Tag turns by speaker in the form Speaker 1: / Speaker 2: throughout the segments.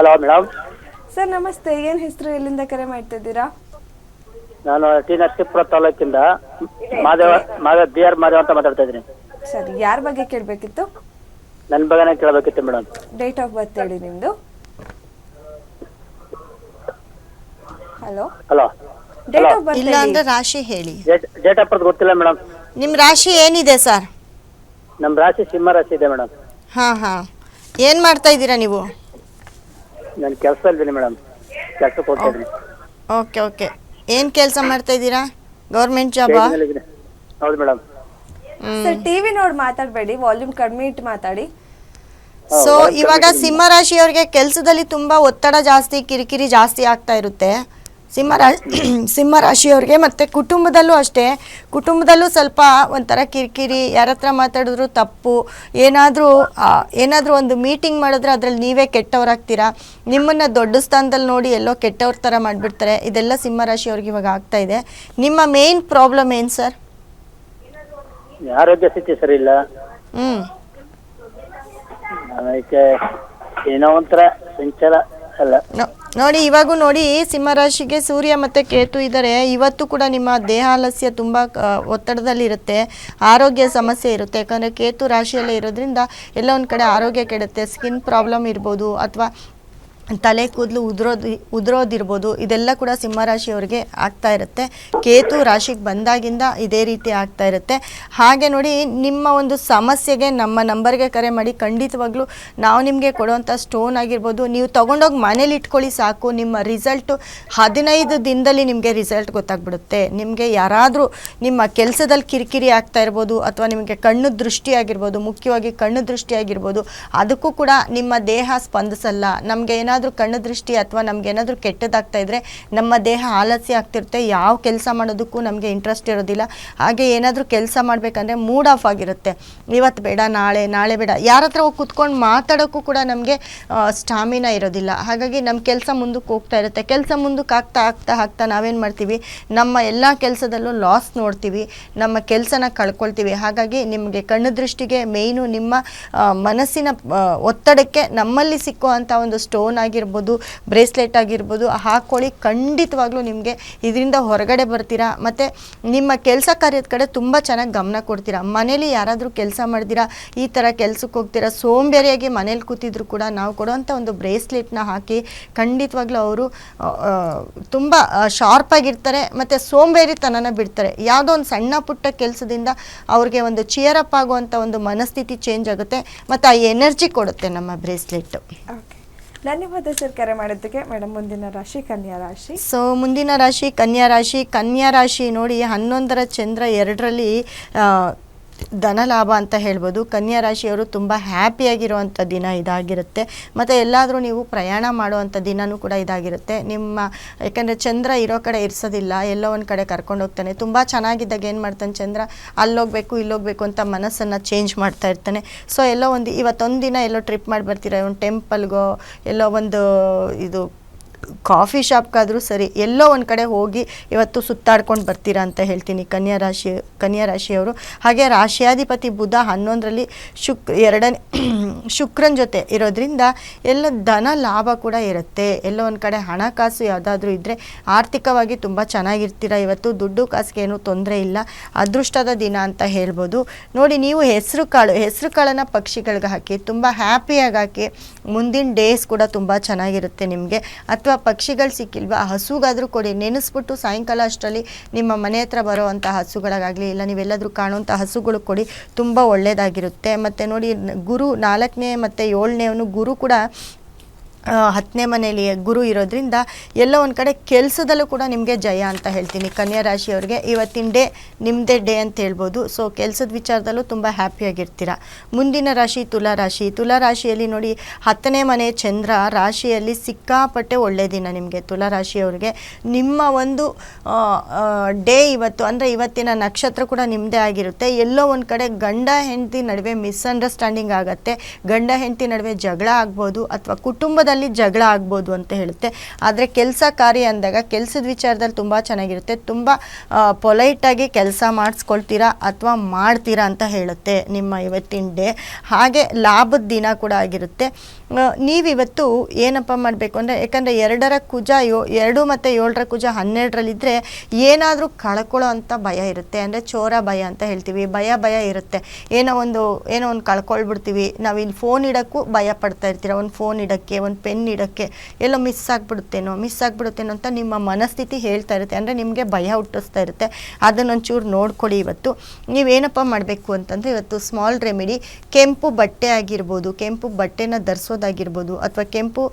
Speaker 1: Hello madam
Speaker 2: sir ನಮಸ್ತೆ ಏನ್ ಹೆಸರು ಎಲ್ಲಿಂದ ಕರೆ ಮಾಡ್ತಿದ್ದೀರಾ
Speaker 1: ನಾನು ಟಿ ನರಸೀಪುರ ತಾಲೂಕಿಂದ ಮಾದೇವ ಮಾದೇವ ಬಿ ಆರ್ ಮಾದೇವ ಅಂತ ಮಾತಾಡ್ತಾ ಇದ್ದೀನಿ.
Speaker 2: ಸರ್ ಯಾರ ಬಗ್ಗೆ ಕೇಳಬೇಕಿತ್ತು?
Speaker 1: ನನ್ನ ಬಗ್ಗೆನೇ ಕೇಳಬೇಕಿತ್ತು ಮೇಡಮ್
Speaker 2: ಡೇಟ್ ಆಫ್ ಬರ್ತ್ ಹೇಳಿ ನಿಮ್ಮದು hello
Speaker 1: hello
Speaker 2: date of birth
Speaker 3: ಇಲ್ಲ ಅಂದ್ರೆ ರಾಶಿ ಹೇಳಿ.
Speaker 1: ಡೇಟ್ ಡೇಟ್ ಆಫ್ ಬರ್ತ್ ಗೊತ್ತಿಲ್ಲ ಮೇಡಮ್
Speaker 3: ನಿಮ್ಮ ರಾಶಿ ಏನಿದೆ ಸರ್
Speaker 1: ನಮ್ಮ ರಾಶಿ ಸಿಂಹ ರಾಶಿ ಇದೆ ಮೇಡಮ್
Speaker 3: ಹಾ ಹಾ. ಏನು ಮಾಡ್ತಾ ಇದ್ದೀರಾ ನೀವು?
Speaker 1: ನಾನು ಕೆಲಸ ಇದ್ದೀನಿ ಮೇಡಮ್ ಕೆಲಸ ಕೊಡ್ತೀನಿ
Speaker 3: ಓಕೆ ಓಕೆ. ಏನು ಕೆಲಸ ಮಾಡ್ತಾ ಇದ್ದೀರಾ? ಗೌರ್ಮೆಂಟ್ ಜಾಬ್
Speaker 1: ಹೌದು ಮೇಡಮ್
Speaker 2: ಸರ್ ಟಿವಿ ನೋಡಿ ಮಾತಾಡಬೇಡಿ ವಾಲ್ಯೂಮ್ ಕಡಿಮೆ ಇಟ್ಟು ಮಾತಾಡಿ.
Speaker 3: ಸೊ ಇವಾಗ ಸಿಂಹ ರಾಶಿಯವ್ರಿಗೆ ಕೆಲಸದಲ್ಲಿ ತುಂಬಾ ಒತ್ತಡ ಜಾಸ್ತಿ ಕಿರಿಕಿರಿ ಜಾಸ್ತಿ ಆಗ್ತಾ ಇರುತ್ತೆ. ಸಿಂಹ ರಾ ಸಿಂಹ ರಾಶಿಯವ್ರಿಗೆ ಮತ್ತು ಕುಟುಂಬದಲ್ಲೂ ಅಷ್ಟೇ ಕುಟುಂಬದಲ್ಲೂ ಸ್ವಲ್ಪ ಒಂಥರ ಕಿರಿಕಿರಿ ಯಾರ ಹತ್ರ ಮಾತಾಡಿದ್ರು ತಪ್ಪು ಏನಾದರೂ ಏನಾದರೂ ಒಂದು ಮೀಟಿಂಗ್ ಮಾಡಿದ್ರೆ ಅದರಲ್ಲಿ ನೀವೇ ಕೆಟ್ಟವರಾಗ್ತೀರಾ? ನಿಮ್ಮನ್ನು ದೊಡ್ಡ ಸ್ಥಾನದಲ್ಲಿ ನೋಡಿ ಎಲ್ಲೋ ಕೆಟ್ಟವ್ರ ಥರ ಮಾಡಿಬಿಡ್ತಾರೆ. ಇದೆಲ್ಲ ಸಿಂಹ ರಾಶಿಯವ್ರಿಗೆ ಇವಾಗ ಆಗ್ತಾ ಇದೆ. ನಿಮ್ಮ ಮೇನ್ ಪ್ರಾಬ್ಲಮ್ ಏನು ಸರ್
Speaker 1: ಆರೋಗ್ಯ ಸ್ಥಿತಿ ಸರ್ ಇಲ್ಲ.
Speaker 3: ಹ್ಞೂ
Speaker 1: ಅದಕ್ಕೆ ಏನೋ ಒಂಥರ ಸಂಚಲ ಅಲ್ಲ.
Speaker 3: ನೋಡಿ, ಇವಾಗೂ ನೋಡಿ, ಸಿಂಹರಾಶಿಗೆ ಸೂರ್ಯ ಮತ್ತು ಕೇತು ಇದ್ದಾರೆ. ಇವತ್ತು ಕೂಡ ನಿಮ್ಮ ದೇಹಾಲಸ್ಯ ತುಂಬ ಒತ್ತಡದಲ್ಲಿರುತ್ತೆ. ಆರೋಗ್ಯ ಸಮಸ್ಯೆ ಇರುತ್ತೆ. ಯಾಕಂದರೆ ಕೇತು ರಾಶಿಯಲ್ಲೇ ಇರೋದ್ರಿಂದ ಎಲ್ಲ ಒಂದು ಕಡೆ ಆರೋಗ್ಯ ಕೆಡುತ್ತೆ. ಸ್ಕಿನ್ ಪ್ರಾಬ್ಲಮ್ ಇರ್ಬೋದು, ಅಥವಾ ತಲೆ ಕೂದಲು ಉದುರೋದು ಉದುರೋದಿರ್ಬೋದು, ಇದೆಲ್ಲ ಕೂಡ ಸಿಂಹರಾಶಿಯವರಿಗೆ ಆಗ್ತಾ ಇರುತ್ತೆ. ಕೇತು ರಾಶಿಗೆ ಬಂದಾಗಿಂದ ಇದೇ ರೀತಿ ಆಗ್ತಾ ಇರುತ್ತೆ. ಹಾಗೆ ನೋಡಿ, ನಿಮ್ಮ ಒಂದು ಸಮಸ್ಯೆಗೆ, ನಮ್ಮ ನಂಬರ್ಗೆ ಕರೆ ಮಾಡಿ, ಖಂಡಿತವಾಗ್ಲೂ ನಾವು ನಿಮಗೆ ಕೊಡುವಂಥ ಸ್ಟೋನ್ ಆಗಿರ್ಬೋದು, ನೀವು ತೊಗೊಂಡೋಗಿ ಮನೇಲಿ ಇಟ್ಕೊಳ್ಳಿ ಸಾಕು. ನಿಮ್ಮ ರಿಸಲ್ಟು ಹದಿನೈದು ದಿನದಲ್ಲಿ ನಿಮಗೆ ರಿಸಲ್ಟ್ ಗೊತ್ತಾಗ್ಬಿಡುತ್ತೆ. ನಿಮಗೆ ಯಾರಾದರೂ ನಿಮ್ಮ ಕೆಲಸದಲ್ಲಿ ಕಿರಿಕಿರಿ ಆಗ್ತಾ ಇರ್ಬೋದು, ಅಥವಾ ನಿಮಗೆ ಕಣ್ಣು ದೃಷ್ಟಿ ಆಗಿರ್ಬೋದು, ಮುಖ್ಯವಾಗಿ ಕಣ್ಣು ದೃಷ್ಟಿ ಆಗಿರ್ಬೋದು, ಅದಕ್ಕೂ ಕೂಡ ನಿಮ್ಮ ದೇಹ ಸ್ಪಂದಿಸಲ್ಲ. ನಮಗೆ ಏನಾದರೂ ಕಣ್ಣು ದೃಷ್ಟಿ ಅಥವಾ ನಮ್ಗೆ ಏನಾದರೂ ಕೆಟ್ಟದಾಗ್ತಾ ಇದ್ರೆ ನಮ್ಮ ದೇಹ ಆಲಸ್ಯ ಆಗ್ತಿರುತ್ತೆ, ಯಾವ ಕೆಲಸ ಮಾಡೋದಕ್ಕೂ ನಮಗೆ ಇಂಟ್ರೆಸ್ಟ್ ಇರೋದಿಲ್ಲ. ಹಾಗೆ ಏನಾದರೂ ಕೆಲಸ ಮಾಡಬೇಕಂದ್ರೆ ಮೂಡ್ ಆಫ್ ಆಗಿರುತ್ತೆ. ಇವತ್ತು ಬೇಡ, ನಾಳೆ ನಾಳೆ ಬೇಡ. ಯಾರ ಹತ್ರ ಹೋಗಿ ಕುತ್ಕೊಂಡು ಮಾತಾಡೋಕ್ಕೂ ಕೂಡ ನಮಗೆ ಸ್ಟಾಮಿನಾ ಇರೋದಿಲ್ಲ. ಹಾಗಾಗಿ ನಮ್ಮ ಕೆಲಸ ಮುಂದಕ್ಕೆ ಹೋಗ್ತಾ ಇರುತ್ತೆ. ಕೆಲಸ ಮುಂದಕ್ಕೆ ಆಗ್ತಾ ಆಗ್ತಾ ಆಗ್ತಾ ನಾವೇನು ಮಾಡ್ತೀವಿ? ನಮ್ಮ ಎಲ್ಲ ಕೆಲಸದಲ್ಲೂ ಲಾಸ್ ನೋಡ್ತೀವಿ. ನಮ್ಮ ಕೆಲಸನ ಕಳ್ಕೊಳ್ತೀವಿ. ಹಾಗಾಗಿ ನಿಮಗೆ ಕಣ್ಣು ದೃಷ್ಟಿಗೆ ಮೇಯ್ನು ನಿಮ್ಮ ಮನಸ್ಸಿನ ಒತ್ತಡಕ್ಕೆ ನಮ್ಮಲ್ಲಿ ಸಿಕ್ಕುವಂಥ ಒಂದು ಸ್ಟೋನ್ ಆಗಿರ್ಬೋದು, ಬ್ರೇಸ್ಲೆಟ್ ಆಗಿರ್ಬೋದು ಹಾಕ್ಕೊಳ್ಳಿ ಖಂಡಿತವಾಗ್ಲೂ ನಿಮಗೆ ಇದರಿಂದ ಹೊರಗಡೆ ಬರ್ತೀರಾ? ಮತ್ತು ನಿಮ್ಮ ಕೆಲಸ ಕಾರ್ಯದ ಕಡೆ ತುಂಬ ಚೆನ್ನಾಗಿ ಗಮನ ಕೊಡ್ತೀರಾ? ಮನೇಲಿ ಯಾರಾದರೂ ಕೆಲಸ ಮಾಡ್ತೀರಾ ಈ ಥರ ಕೆಲಸಕ್ಕೆ ಹೋಗ್ತೀರಾ? ಸೋಂಬೇರಿಯಾಗಿ ಮನೇಲಿ ಕೂತಿದ್ರು ಕೂಡ ನಾವು ಕೊಡುವಂಥ ಒಂದು ಬ್ರೇಸ್ಲೆಟ್ನ ಹಾಕಿ ಖಂಡಿತವಾಗ್ಲೂ ಅವರು ತುಂಬ ಶಾರ್ಪಾಗಿರ್ತಾರೆ ಮತ್ತು ಸೋಂಬೇರಿತನನ ಬಿಡ್ತಾರೆ. ಯಾವುದೋ ಒಂದು ಸಣ್ಣ ಪುಟ್ಟ ಕೆಲಸದಿಂದ ಅವ್ರಿಗೆ ಒಂದು ಚಿಯರ್ ಅಪ್ ಆಗುವಂಥ ಒಂದು ಮನಸ್ಥಿತಿ ಚೇಂಜ್ ಆಗುತ್ತೆ, ಮತ್ತು ಆ ಎನರ್ಜಿ ಕೊಡುತ್ತೆ ನಮ್ಮ ಬ್ರೇಸ್ಲೆಟ್.
Speaker 2: ಓಕೆ ಧನ್ಯವಾದ ಸರ್ ಕರೆ ಮಾಡೋದಕ್ಕೆ ಮೇಡಮ್, ಮುಂದಿನ ರಾಶಿ, ಕನ್ಯಾ ರಾಶಿ.
Speaker 3: ಸೊ ಮುಂದಿನ ರಾಶಿ, ಕನ್ಯಾ ರಾಶಿ. ಕನ್ಯಾ ರಾಶಿ ನೋಡಿ, ಹನ್ನೊಂದರ ಚಂದ್ರ ಎರಡರಲ್ಲಿ ಧನಲಾಭ ಅಂತ ಹೇಳ್ಬೋದು. ಕನ್ಯಾ ರಾಶಿಯವರು ತುಂಬ ಹ್ಯಾಪಿಯಾಗಿರುವಂಥ ದಿನ ಇದಾಗಿರುತ್ತೆ. ಮತ್ತು ಎಲ್ಲಾದರೂ ನೀವು ಪ್ರಯಾಣ ಮಾಡುವಂಥ ದಿನವೂ ಕೂಡ ಇದಾಗಿರುತ್ತೆ. ನಿಮ್ಮ, ಯಾಕಂದರೆ ಚಂದ್ರ ಇರೋ ಕಡೆ ಇರಿಸೋದಿಲ್ಲ, ಎಲ್ಲೋ ಒಂದು ಕಡೆ ಕರ್ಕೊಂಡು ಹೋಗ್ತಾನೆ. ತುಂಬ ಚೆನ್ನಾಗಿದ್ದಾಗ ಏನು ಮಾಡ್ತಾನೆ ಚಂದ್ರ? ಅಲ್ಲೋಗ್ಬೇಕು, ಇಲ್ಲೋಗ್ಬೇಕು ಅಂತ ಮನಸ್ಸನ್ನು ಚೇಂಜ್ ಮಾಡ್ತಾ ಇರ್ತಾನೆ. ಸೊ ಎಲ್ಲೋ ಒಂದು, ಇವತ್ತೊಂದು ದಿನ ಎಲ್ಲೋ ಟ್ರಿಪ್ ಮಾಡಿ ಬರ್ತೀರ ಒಂದು ಟೆಂಪಲ್ಗೋ ಎಲ್ಲೋ ಒಂದು ಇದು ಕಾಫಿ ಶಾಪ್ಗಾದರೂ ಸರಿ, ಎಲ್ಲೋ ಒಂದು ಕಡೆ ಹೋಗಿ ಇವತ್ತು ಸುತ್ತಾಡ್ಕೊಂಡು ಬರ್ತೀರಾ ಅಂತ ಹೇಳ್ತೀನಿ ಕನ್ಯಾ ರಾಶಿ, ಕನ್ಯಾ ರಾಶಿಯವರು. ಹಾಗೆ ರಾಶಿಯಾಧಿಪತಿ ಬುಧ ಹನ್ನೊಂದರಲ್ಲಿ ಶುಕ್, ಎರಡನೇ, ಶುಕ್ರನ ಜೊತೆ ಇರೋದ್ರಿಂದ ಎಲ್ಲ ಧನ ಲಾಭ ಕೂಡ ಇರುತ್ತೆ. ಎಲ್ಲೋ ಒಂದು ಕಡೆ ಹಣಕಾಸು ಯಾವುದಾದ್ರೂ ಇದ್ದರೆ ಆರ್ಥಿಕವಾಗಿ ತುಂಬ ಚೆನ್ನಾಗಿರ್ತೀರ ಇವತ್ತು, ದುಡ್ಡು ಕಾಸಿಗೆ ಏನೂ ತೊಂದರೆ ಇಲ್ಲ, ಅದೃಷ್ಟದ ದಿನ ಅಂತ ಹೇಳ್ಬೋದು. ನೋಡಿ, ನೀವು ಹೆಸರು ಕಾಳು, ಹೆಸರು ಕಾಳನ್ನು ಪಕ್ಷಿಗಳಿಗೆ ಹಾಕಿ, ತುಂಬ ಹ್ಯಾಪಿಯಾಗಿ ಹಾಕಿ, ಮುಂದಿನ ಡೇಸ್ ಕೂಡ ತುಂಬ ಚೆನ್ನಾಗಿರುತ್ತೆ ನಿಮಗೆ. ಅಥವಾ ಪಕ್ಷಿಗಳು ಸಿಕ್ಕಿಲ್ವಾ ಹಸುಗಾದರೂ ಕೊಡಿ ನೆನೆಸ್ಬಿಟ್ಟು ಸಾಯಂಕಾಲ ಅಷ್ಟರಲ್ಲಿ ನಿಮ್ಮ ಮನೆ ಹತ್ರ ಬರೋವಂಥ ಹಸುಗಳಿಗಾಗಲಿ ಇಲ್ಲ ನೀವೆಲ್ಲಾದರೂ ಕಾಣುವಂಥ ಹಸುಗಳು ಕೊಡಿ ತುಂಬ ಒಳ್ಳೆಯದಾಗಿರುತ್ತೆ ಮತ್ತು ನೋಡಿ ಗುರು ನಾಲ್ಕನೇ ಮತ್ತು ಏಳನೇವನು ಗುರು ಕೂಡ ಆ, ಹತ್ತನೇ ಮನೆಯಲ್ಲಿ ಗುರು ಇರೋದ್ರಿಂದ ಎಲ್ಲೋ ಒಂದು ಕಡೆ ಕೆಲಸದಲ್ಲೂ ಕೂಡ ನಿಮಗೆ ಜಯ ಅಂತ ಹೇಳ್ತೀನಿ. ಕನ್ಯಾ ರಾಶಿಯವ್ರಿಗೆ ಇವತ್ತಿನ ಡೇ ನಿಮ್ಮದೇ ಡೇ ಅಂತ ಹೇಳ್ಬೋದು. ಸೊ ಕೆಲಸದ ವಿಚಾರದಲ್ಲೂ ತುಂಬ ಹ್ಯಾಪಿಯಾಗಿರ್ತೀರ ಮುಂದಿನ ರಾಶಿ ತುಲಾ ರಾಶಿ. ತುಲಾ ರಾಶಿಯಲ್ಲಿ ನೋಡಿ ಹತ್ತನೇ ಮನೆ ಚಂದ್ರ ರಾಶಿಯಲ್ಲಿ ಸಿಕ್ಕಾಪಟ್ಟೆ ಒಳ್ಳೆಯ ದಿನ ನಿಮಗೆ. ತುಲಾ ರಾಶಿಯವ್ರಿಗೆ ನಿಮ್ಮ ಒಂದು ಡೇ ಇವತ್ತು ಅಂದರೆ ಇವತ್ತಿನ ನಕ್ಷತ್ರ ಕೂಡ ನಿಮ್ಮದೇ ಆಗಿರುತ್ತೆ. ಎಲ್ಲೋ ಒಂದು ಕಡೆ ಗಂಡ ಹೆಂಡತಿ ನಡುವೆ ಮಿಸ್ಅಂಡರ್ಸ್ಟ್ಯಾಂಡಿಂಗ್ ಆಗುತ್ತೆ. ಗಂಡ ಹೆಂಡತಿ ನಡುವೆ ಜಗಳ ಆಗ್ಬೋದು ಅಥವಾ ಕುಟುಂಬದ ಕುಟುಂಬದಲ್ಲಿ ಜಗಳ ಆಗ್ಬೋದು ಅಂತ ಹೇಳುತ್ತೆ. ಆದರೆ ಕೆಲಸ ಕಾರ್ಯ ಅಂದಾಗ ಕೆಲಸದ ವಿಚಾರದಲ್ಲಿ ತುಂಬ ಚೆನ್ನಾಗಿರುತ್ತೆ. ತುಂಬ ಪೊಲೈಟಾಗಿ ಕೆಲಸ ಮಾಡಿಸ್ಕೊಳ್ತೀರಾ ಅಥವಾ ಮಾಡ್ತೀರಾ ಅಂತ ಹೇಳುತ್ತೆ ನಿಮ್ಮ ಇವತ್ತಿನ ಡೇ. ಹಾಗೆ ಲಾಭದ ದಿನ ಕೂಡ ಆಗಿರುತ್ತೆ. ನೀವಿವತ್ತು ಏನಪ್ಪ ಮಾಡಬೇಕು ಅಂದರೆ, ಯಾಕಂದರೆ ಎರಡರ ಕುಜ ಯೋ, ಎರಡು ಮತ್ತು ಏಳರ ಕುಜ ಹನ್ನೆರಡರಲ್ಲಿದ್ದರೆ ಏನಾದರೂ ಕಳ್ಕೊಳ್ಳೋ ಅಂಥ ಭಯ ಇರುತ್ತೆ. ಅಂದರೆ ಚೋರ ಭಯ ಅಂತ ಹೇಳ್ತೀವಿ. ಭಯ ಭಯ ಇರುತ್ತೆ. ಏನೋ ಒಂದು ಏನೋ ಒಂದು ಕಳ್ಕೊಳ್ಬಿಡ್ತೀವಿ. ನಾವು ಇಲ್ಲಿ ಫೋನ್ ಇಡೋಕ್ಕೂ ಭಯ ಪಡ್ತಾ ಇರ್ತೀರ? ಒಂದು ಫೋನ್ ಇಡೋಕ್ಕೆ, ಒಂದು ಪೆನ್ ಇಡೋಕ್ಕೆ ಎಲ್ಲೋ ಮಿಸ್ ಆಗಿಬಿಡುತ್ತೇನೋ ಮಿಸ್ ಆಗಿಬಿಡುತ್ತೇನೋ ಅಂತ ನಿಮ್ಮ ಮನಸ್ಥಿತಿ ಹೇಳ್ತಾ ಇರುತ್ತೆ. ಅಂದರೆ ನಿಮಗೆ ಭಯ ಹುಟ್ಟಿಸ್ತಾ ಇರುತ್ತೆ. ಅದನ್ನೊಂಚೂರು ನೋಡ್ಕೊಳ್ಳಿ ಇವತ್ತು. ನೀವೇನಪ್ಪ ಮಾಡಬೇಕು ಅಂತಂದರೆ ಇವತ್ತು ಸ್ಮಾಲ್ ರೆಮಿಡಿ ಕೆಂಪು ಬಟ್ಟೆ ಆಗಿರ್ಬೋದು, ಕೆಂಪು ಬಟ್ಟೆನ ಧರಿಸೋದಾಗಿರ್ಬೋದು, ಅಥವಾ ಕೆಂಪು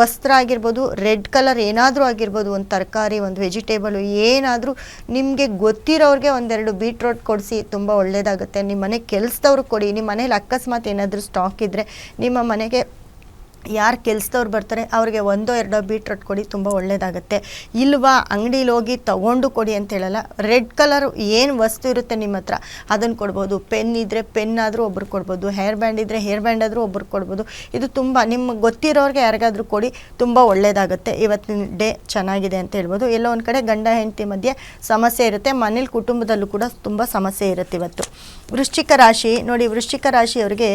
Speaker 3: ವಸ್ತ್ರ ಆಗಿರ್ಬೋದು, ರೆಡ್ ಕಲರ್ ಏನಾದರೂ ಆಗಿರ್ಬೋದು, ಒಂದು ತರಕಾರಿ, ಒಂದು ವೆಜಿಟೇಬಲು ಏನಾದರೂ ನಿಮಗೆ ಗೊತ್ತಿರೋರಿಗೆ ಒಂದೆರಡು ಬೀಟ್ರೋಟ್ ಕೊಡಿಸಿ ತುಂಬ ಒಳ್ಳೆಯದಾಗುತ್ತೆ ನಿಮ್ಮ ಮನೆ ಕೆಲಸದವ್ರು ಕೊಡಿ. ನಿಮ್ಮ ಮನೇಲಿ ಅಕಸ್ಮಾತ್ ಏನಾದರೂ ಸ್ಟಾಕ್ ಇದ್ದರೆ ನಿಮ್ಮ ಮನೆಗೆ ಯಾರು ಕೆಲಸದವ್ರು ಬರ್ತಾರೆ, ಅವ್ರಿಗೆ ಒಂದೋ ಎರಡೋ ಬೀಟ್ರೋಟ್ ಕೊಡಿ, ತುಂಬ ಒಳ್ಳೆಯದಾಗುತ್ತೆ ಇಲ್ವಾ, ಅಂಗಡಿಲಿ ಹೋಗಿ ತಗೊಂಡು ಕೊಡಿ ಅಂತ ಹೇಳಲ್ಲ. ರೆಡ್ ಕಲರ್ ಏನು ವಸ್ತು ಇರುತ್ತೆ ನಿಮ್ಮ ಹತ್ರ ಅದನ್ನು ಕೊಡ್ಬೋದು. ಪೆನ್ ಇದ್ದರೆ ಪೆನ್ ಆದರೂ ಒಬ್ರು ಕೊಡ್ಬೋದು. ಹೇರ್ ಬ್ಯಾಂಡ್ ಇದ್ದರೆ ಹೇರ್ ಬ್ಯಾಂಡ್ ಆದರೂ ಒಬ್ರು ಕೊಡ್ಬೋದು. ಇದು ತುಂಬ ನಿಮ್ಗೆ ಗೊತ್ತಿರೋರಿಗೆ ಯಾರಿಗಾದರೂ ಕೊಡಿ, ತುಂಬ ಒಳ್ಳೆಯದಾಗುತ್ತೆ ಇವತ್ತಿನ ಡೇ ಚೆನ್ನಾಗಿದೆ ಅಂತ ಹೇಳ್ಬೋದು. ಎಲ್ಲೋ ಒಂದು ಕಡೆ ಗಂಡ, ಹೆಂಡತಿ ಮಧ್ಯೆ ಸಮಸ್ಯೆ ಇರುತ್ತೆ. ಮನೇಲಿ ಕುಟುಂಬದಲ್ಲೂ ಕೂಡ ತುಂಬ ಸಮಸ್ಯೆ ಇರುತ್ತೆ ಇವತ್ತು. ವೃಶ್ಚಿಕ ರಾಶಿ, ನೋಡಿ ವೃಶ್ಚಿಕ ರಾಶಿಯವರಿಗೆ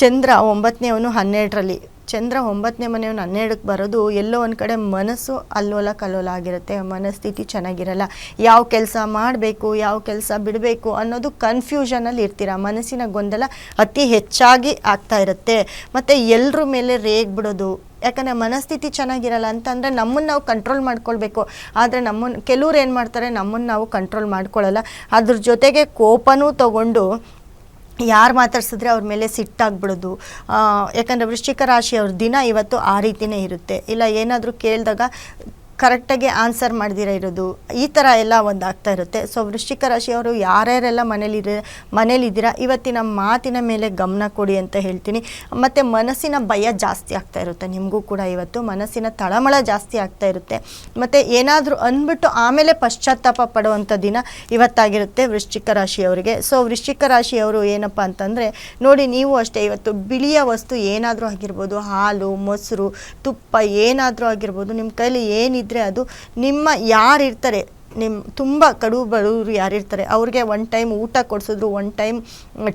Speaker 3: ಚಂದ್ರ ಒಂಬತ್ತನೇ ಅವನು ಹನ್ನೆರಡರಲ್ಲಿ. ಚಂದ್ರ ಒಂಬತ್ತನೇ ಮನೆಯವನು ಹನ್ನೆರಡಕ್ಕೆ ಬರೋದು, ಎಲ್ಲೋ ಒಂದು ಕಡೆ ಮನಸ್ಸು ಅಲ್ಲೋಲ ಕಲ್ಲೋಲ ಆಗಿರುತ್ತೆ, ಮನಸ್ಥಿತಿ ಚೆನ್ನಾಗಿರಲ್ಲ. ಯಾವ ಕೆಲಸ ಮಾಡಬೇಕು, ಯಾವ ಕೆಲಸ ಬಿಡಬೇಕು ಅನ್ನೋದು ಕನ್ಫ್ಯೂಷನಲ್ಲಿ ಇರ್ತೀರ? ಮನಸ್ಸಿನ ಗೊಂದಲ ಅತಿ ಹೆಚ್ಚಾಗಿ ಆಗ್ತಾ ಇರುತ್ತೆ. ಮತ್ತು ಎಲ್ಲರ ಮೇಲೆ ರೇಗ್ ಬಿಡೋದು, ಯಾಕಂದರೆ ಮನಸ್ಥಿತಿ ಚೆನ್ನಾಗಿರಲ್ಲ ಅಂತಂದರೆ ನಮ್ಮನ್ನು ನಾವು ಕಂಟ್ರೋಲ್ ಮಾಡ್ಕೊಳ್ಬೇಕು. ಆದರೆ ನಮ್ಮನ್ನು ಕೆಲವ್ರು ಏನು ಮಾಡ್ತಾರೆ, ನಮ್ಮನ್ನು ನಾವು ಕಂಟ್ರೋಲ್ ಮಾಡ್ಕೊಳ್ಳಲ್ಲ ಅದ್ರ ಜೊತೆಗೆ ಕೋಪನೂ ತಗೊಂಡು ಯಾರು ಮಾತಾಡ್ಸಿದ್ರೆ ಅವ್ರ ಮೇಲೆ ಸಿಟ್ಟಾಗ್ಬಿಡೋದು. ಯಾಕಂದರೆ ವೃಶ್ಚಿಕ ರಾಶಿಯವ್ರ ದಿನ ಇವತ್ತು ಆ ರೀತಿಯೇ ಇರುತ್ತೆ. ಇಲ್ಲ ಏನಾದರೂ ಕೇಳಿದಾಗ ಕರೆಕ್ಟಾಗಿ ಆನ್ಸರ್ ಮಾಡ್ದಿರ ಇರೋದು, ಈ ಥರ ಎಲ್ಲ ಒಂದು ಆಗ್ತಾ ಇರುತ್ತೆ. ಸೊ, ವೃಶ್ಚಿಕ ರಾಶಿಯವರು ಯಾರ್ಯಾರೆಲ್ಲ ಮನೇಲಿರ ಮನೇಲಿದ್ದೀರಾ, ಇವತ್ತಿನ ಮಾತಿನ ಮೇಲೆ ಗಮನ ಕೊಡಿ ಅಂತ ಹೇಳ್ತೀನಿ. ಮತ್ತು ಮನಸ್ಸಿನ ಭಯ ಜಾಸ್ತಿ ಆಗ್ತಾ ಇರುತ್ತೆ ನಿಮಗೂ ಕೂಡ ಇವತ್ತು. ಮನಸ್ಸಿನ ತಳಮಳ ಜಾಸ್ತಿ ಆಗ್ತಾ ಇರುತ್ತೆ. ಮತ್ತು ಏನಾದರೂ ಅಂದ್ಬಿಟ್ಟು ಆಮೇಲೆ ಪಶ್ಚಾತ್ತಾಪ ಪಡುವಂಥ ದಿನ ಇವತ್ತಾಗಿರುತ್ತೆ ವೃಶ್ಚಿಕ ರಾಶಿಯವರಿಗೆ. ಸೊ, ವೃಶ್ಚಿಕ ರಾಶಿಯವರು ಏನಪ್ಪ ಅಂತಂದರೆ, ನೋಡಿ ನೀವು ಅಷ್ಟೇ, ಇವತ್ತು ಬಿಳಿಯ ವಸ್ತು ಏನಾದರೂ ಆಗಿರ್ಬೋದು, ಹಾಲು, ಮೊಸರು, ತುಪ್ಪ ಏನಾದರೂ ಆಗಿರ್ಬೋದು, ನಿಮ್ಮ ಕೈಲಿ ಏನಿದ್ರೆ ಅದು ನಿಮ್ಮ ಯಾರಿರ್ತಾರೆ ನಿಮ್ಮ ತುಂಬ ಕಡು ಬಡವರು ಯಾರಿರ್ತಾರೆ ಅವ್ರಿಗೆ ಒನ್ ಟೈಮ್ ಊಟ ಕೊಡಿಸಿದ್ರು ಒನ್ ಟೈಮ್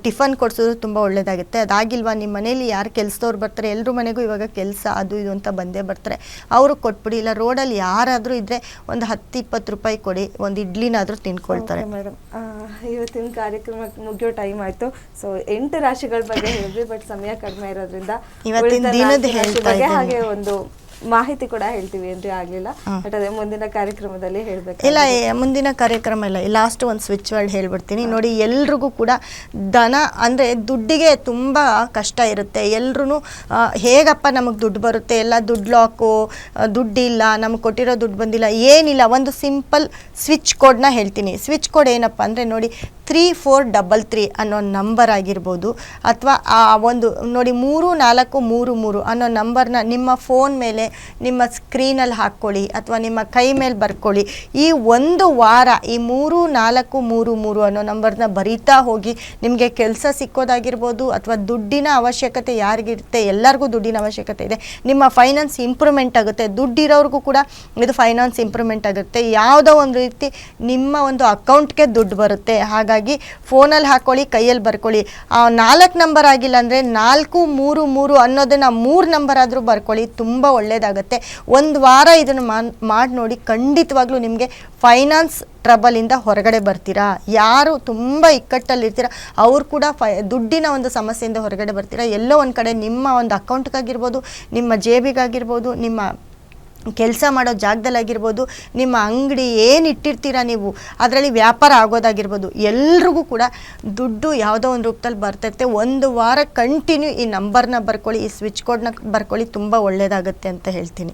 Speaker 3: ಟಿಫನ್ ಕೊಡಿಸಿದ್ರು ತುಂಬ ಒಳ್ಳೆಯದಾಗುತ್ತೆ ಅದಾಗಿಲ್ವಾ ನಿಮ್ಮ ಮನೇಲಿ ಯಾರು ಕೆಲಸದವ್ರು ಬರ್ತಾರೆ ಎಲ್ಲರೂ ಮನೆಗೂ ಇವಾಗ ಕೆಲಸ ಅದು ಇದು ಅಂತ ಬಂದೇ ಬರ್ತಾರೆ. ಅವರು ಕೊಟ್ಬಿಡಿ ಇಲ್ಲ ರೋಡಲ್ಲಿ ಯಾರಾದರೂ ಇದ್ದರೆ ಒಂದು ಹತ್ತು ಇಪ್ಪತ್ತು ರೂಪಾಯಿ ಕೊಡಿ ಒಂದು ಇಡ್ಲಿನಾದರೂ ತಿನ್ಕೊಳ್ತಾರೆ
Speaker 2: ಮೇಡಮ್. ಇವತ್ತಿನ ಕಾರ್ಯಕ್ರಮ ಮುಗಿಯೋ ಟೈಮ್ ಆಯ್ತು. ಸೊ ಎಂಟು ರಾಶಿಗಳ ಬಗ್ಗೆ ಹೇಳಿದ್ವಿ ಬಟ್ ಸಮಯ ಕಡಿಮೆ ಇರೋದ್ರಿಂದ
Speaker 3: ಇವತ್ತಿನ ದಿನದ.
Speaker 2: ಹಾಗೆ ಒಂದು ಮಾಹಿತಿ ಕೂಡ ಹೇಳ್ತೀವಿ ಅಂದ್ರೆ ಆಗ್ಲಿಲ್ಲ. ಬಟ್ ಅದೇ ಮುಂದಿನ ಕಾರ್ಯಕ್ರಮದಲ್ಲಿ ಹೇಳ್ಬೇಕು.
Speaker 3: ಇಲ್ಲ ಮುಂದಿನ ಕಾರ್ಯಕ್ರಮ ಇಲ್ಲ. ಲಾಸ್ಟ್ ಒಂದು ಸ್ವಿಚ್ ವರ್ಡ್ ಹೇಳ್ಬಿಡ್ತೀನಿ. ನೋಡಿ ಎಲ್ರಿಗೂ ಕೂಡ ದನ ಅಂದರೆ ದುಡ್ಡಿಗೆ ತುಂಬ ಕಷ್ಟ ಇರುತ್ತೆ. ಎಲ್ರೂ ಹೇಗಪ್ಪ ನಮಗೆ ದುಡ್ಡು ಬರುತ್ತೆ? ಎಲ್ಲ ದುಡ್ಡು ಲಾಕು ದುಡ್ಡಿಲ್ಲ ನಮಗೆ ಕೊಟ್ಟಿರೋ ದುಡ್ಡು ಬಂದಿಲ್ಲ ಏನಿಲ್ಲ. ಒಂದು ಸಿಂಪಲ್ ಸ್ವಿಚ್ ಕೋಡ್ನ ಹೇಳ್ತೀನಿ. ಸ್ವಿಚ್ ಕೋಡ್ ಏನಪ್ಪ ಅಂದರೆ ನೋಡಿ ತ್ರೀ ಫೋರ್ ಡಬಲ್ ತ್ರೀ ಅನ್ನೋ ನಂಬರ್ ಆಗಿರ್ಬೋದು. ಅಥವಾ ಆ ಒಂದು ನೋಡಿ ಮೂರು ನಾಲ್ಕು ಮೂರು ಮೂರು ಅನ್ನೋ ನಂಬರ್ನ ನಿಮ್ಮ ಫೋನ್ ಮೇಲೆ ನಿಮ್ಮ ಸ್ಕ್ರೀನಲ್ಲಿ ಹಾಕ್ಕೊಳ್ಳಿ ಅಥವಾ ನಿಮ್ಮ ಕೈ ಮೇಲೆ ಬರ್ಕೊಳ್ಳಿ. ಈ ಒಂದು ವಾರ ಈ ಮೂರು ನಾಲ್ಕು ಮೂರು ಮೂರು ಅನ್ನೋ ನಂಬರ್ನ ಬರಿತಾ ಹೋಗಿ ನಿಮಗೆ ಕೆಲಸ ಸಿಕ್ಕೋದಾಗಿರ್ಬೋದು ಅಥವಾ ದುಡ್ಡಿನ ಅವಶ್ಯಕತೆ ಯಾರಿಗಿರುತ್ತೆ ಎಲ್ಲರಿಗೂ ದುಡ್ಡಿನ ಅವಶ್ಯಕತೆ ಇದೆ. ನಿಮ್ಮ ಫೈನಾನ್ಸ್ ಇಂಪ್ರೂವ್ಮೆಂಟ್ ಆಗುತ್ತೆ. ದುಡ್ಡಿರೋರ್ಗೂ ಕೂಡ ಇದು ಫೈನಾನ್ಸ್ ಇಂಪ್ರೂವ್ಮೆಂಟ್ ಆಗುತ್ತೆ. ಯಾವುದೋ ಒಂದು ರೀತಿ ನಿಮ್ಮ ಒಂದು ಅಕೌಂಟ್ಗೆ ದುಡ್ಡು ಬರುತ್ತೆ. ಹಾಗಾಗಿ ಫೋನಲ್ಲಿ ಹಾಕೊಳ್ಳಿ, ಕೈಯಲ್ಲಿ ಬರ್ಕೊಳ್ಳಿ. ನಾಲ್ಕು ನಂಬರ್ ಆಗಿಲ್ಲ ಅಂದರೆ ನಾಲ್ಕು, ಮೂರು ಮೂರು ಅನ್ನೋದನ್ನು ಮೂರು ನಂಬರ್ ಆದರೂ ಬರ್ಕೊಳ್ಳಿ, ತುಂಬ ಒಳ್ಳೆಯದಾಗುತ್ತೆ ಒಂದು ವಾರ ಇದನ್ನು ಮಾಡಿ ನೋಡಿ, ಖಂಡಿತವಾಗ್ಲೂ ನಿಮಗೆ ಫೈನಾನ್ಸ್ ಟ್ರಬಲಿಂದ ಹೊರಗಡೆ ಬರ್ತೀರಾ? ಯಾರು ತುಂಬ ಇಕ್ಕಟ್ಟಲ್ಲಿರ್ತೀರ? ಅವ್ರು ಕೂಡ ಫೈ, ದುಡ್ಡಿನ ಒಂದು ಸಮಸ್ಯೆಯಿಂದ ಹೊರಗಡೆ ಬರ್ತೀರಾ? ಎಲ್ಲೋ ಒಂದು ಕಡೆ ನಿಮ್ಮ ಒಂದು ಅಕೌಂಟ್ಗಾಗಿರ್ಬೋದು, ನಿಮ್ಮ ಜೇಬಿಗಾಗಿರ್ಬೋದು, ನಿಮ್ಮ ಕೆಲಸ ಮಾಡೋ ಜಾಗದಲ್ಲಾಗಿರ್ಬೋದು, ನಿಮ್ಮ ಅಂಗಡಿ ಏನು ಇಟ್ಟಿರ್ತೀರ ನೀವು, ಅದರಲ್ಲಿ ವ್ಯಾಪಾರ ಆಗೋದಾಗಿರ್ಬೋದು, ಎಲ್ರಿಗೂ ಕೂಡ ದುಡ್ಡು ಯಾವುದೋ ಒಂದು ರೂಪದಲ್ಲಿ ಬರ್ತೈತೆ. ಒಂದು ವಾರ ಕಂಟಿನ್ಯೂ ಈ ನಂಬರ್ನ ಬರ್ಕೊಳ್ಳಿ, ಈ ಸ್ವಿಚ್ ಕೋಡ್ನ ಬರ್ಕೊಳ್ಳಿ, ತುಂಬ ಒಳ್ಳೆಯದಾಗತ್ತೆ ಅಂತ ಹೇಳ್ತೀನಿ.